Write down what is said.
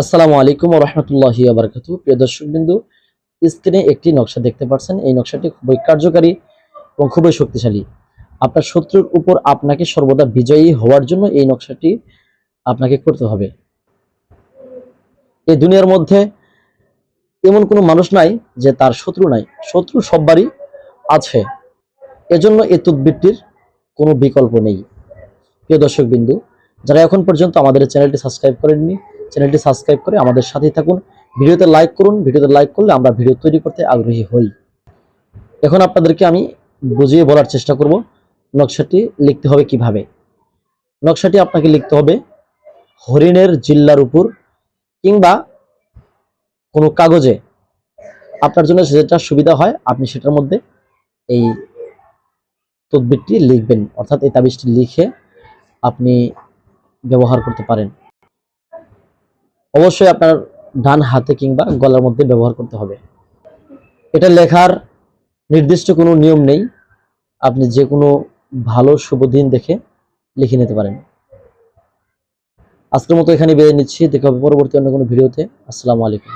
আসসালামু আলাইকুম রহমতুল্লাহি আবরকাতু প্রিয় দর্শক বিন্দু স্ক্রিনে একটি নকশা দেখতে পাচ্ছেন। এই নকশাটি খুবই কার্যকারী এবং খুবই শক্তিশালী। আপনার শত্রুর উপর আপনাকে সর্বদা বিজয়ী হওয়ার জন্য এই নকশাটি আপনাকে করতে হবে। এই দুনিয়ার মধ্যে এমন কোনো মানুষ নাই যে তার শত্রু নাই। শত্রু সববারই আছে। এজন্য এই তদবিরটির কোনো বিকল্প নেই। প্রিয় দর্শক বিন্দু যারা এখন পর্যন্ত আমাদের চ্যানেলটি সাবস্ক্রাইব করেননি চ্যানেলটি সাবস্ক্রাইব করে আমাদের সাথেই থাকুন। ভিডিওতে লাইক করুন, ভিডিওতে লাইক করলে আমরা ভিডিও তৈরি করতে আগ্রহী হই। এখন আপনাদেরকে আমি বুঝিয়ে বলার চেষ্টা করব নকশাটি লিখতে হবে কীভাবে। নকশাটি আপনাকে লিখতে হবে হরিণের জিল্লার উপর কিংবা কোনো কাগজে। আপনার জন্য যেটা সুবিধা হয়, আপনি সেটার মধ্যে এই তদবিরটি লিখবেন। অর্থাৎ এই তাবিজটি লিখে আপনি ব্যবহার করতে পারেন। অবশ্যই আপনার ডান হাতে কিংবা গলার মধ্যে ব্যবহার করতে হবে। এটা লেখার নির্দিষ্ট কোনো নিয়ম নেই। আপনি যে কোনো ভালো, শুভ দিন দেখে লিখে নিতে পারেন। আজকের মতো এখানে বেরিয়ে নিচ্ছি। দেখা হবে পরবর্তী অন্য কোনো ভিডিওতে। আসসালামু আলাইকুম।